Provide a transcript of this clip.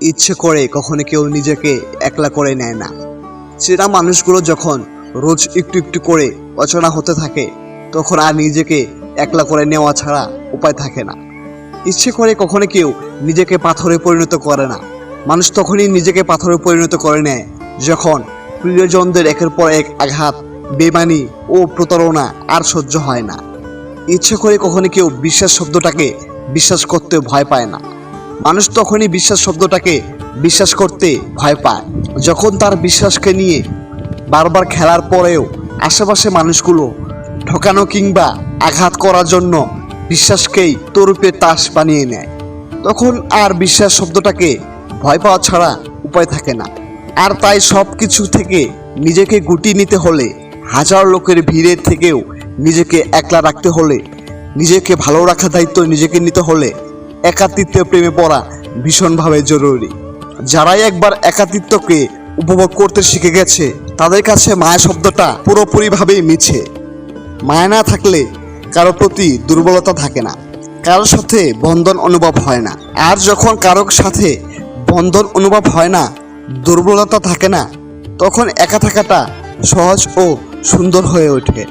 ইচ্ছে করে কখনো কেউ নিজেকে একলা করে নেয় না। চেনা মানুষগুলো যখন রোজ একটু একটু করে অচেনা হতে থাকে, তখন আর নিজেকে একলা করে নেওয়া ছাড়া উপায় থাকে না। ইচ্ছে করে কখনো কেউ নিজেকে পাথরে পরিণত করে না। মানুষ তখনই নিজেকে পাথরে পরিণত করে নেয় যখন প্রিয়জনদের একের পর এক আঘাত, বেমানি ও প্রতারণা আর সহ্য হয় না। ইচ্ছে করে কখনো কেউ বিশ্বাস শব্দটাকে বিশ্বাস করতে ভয় পায় না। মানুষ তখনই বিশ্বাস শব্দটাকে বিশ্বাস করতে ভয় পায়। যখন তার বিশ্বাসকে নিয়ে বারবার খেলার পরেও আশেপাশে মানুষগুলো ঠকানো কিংবা আঘাত করার জন্য বিশ্বাসকেই তরুপে তাস বানিয়ে নেয়। তখন আর বিশ্বাস শব্দটাকে ভয় পাওয়া ছাড়া উপায় থাকে না। আর তাই সব কিছু থেকে নিজেকে গুটিয়ে নিতে হলে, হাজার লোকের ভিড়ের থেকেও নিজেকে একলা রাখতে হলে, নিজেকে ভালো রাখার দায়িত্ব নিজেকে নিতে হলে একাতিত্বের প্রেমে পড়া ভীষণভাবে জরুরি। যারাই একবার একাতিত্বকে উপভোগ করতে শিখে গেছে, তাদের কাছে মায়া শব্দটা পুরোপুরিভাবেই মিছে। মায়া না থাকলে কারও প্রতি দুর্বলতা থাকে না কারোর সাথে বন্ধন অনুভব হয় না। আর যখন কারোর সাথে বন্ধন অনুভব হয় না, দুর্বলতা থাকে না, তখন একা থাকাটা সহজ ও সুন্দর হয়ে ওঠে।